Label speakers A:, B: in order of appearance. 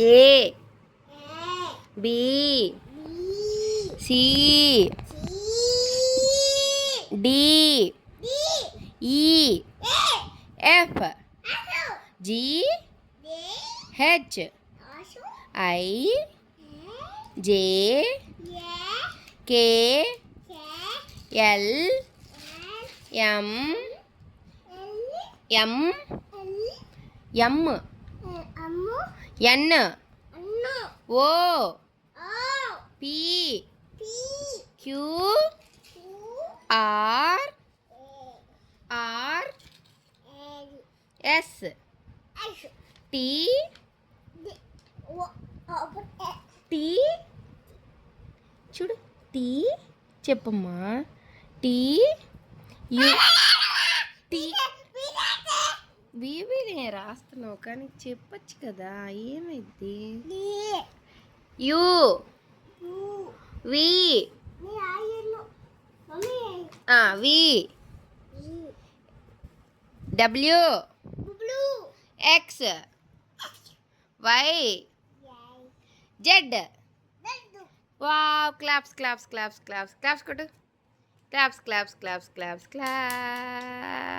A: A B C D E F G H I J K L M M M N O P Q R R S T T చూడు T చెప్పమ్మా tea you
B: tea
A: BB నేను రాస్తున్నావు కానీ చెప్పొచ్చు కదా ఏమైంది? U. V. V. W. X. Y. Z. Wow claps claps claps claps claps కొట్టు. Claps claps claps claps claps.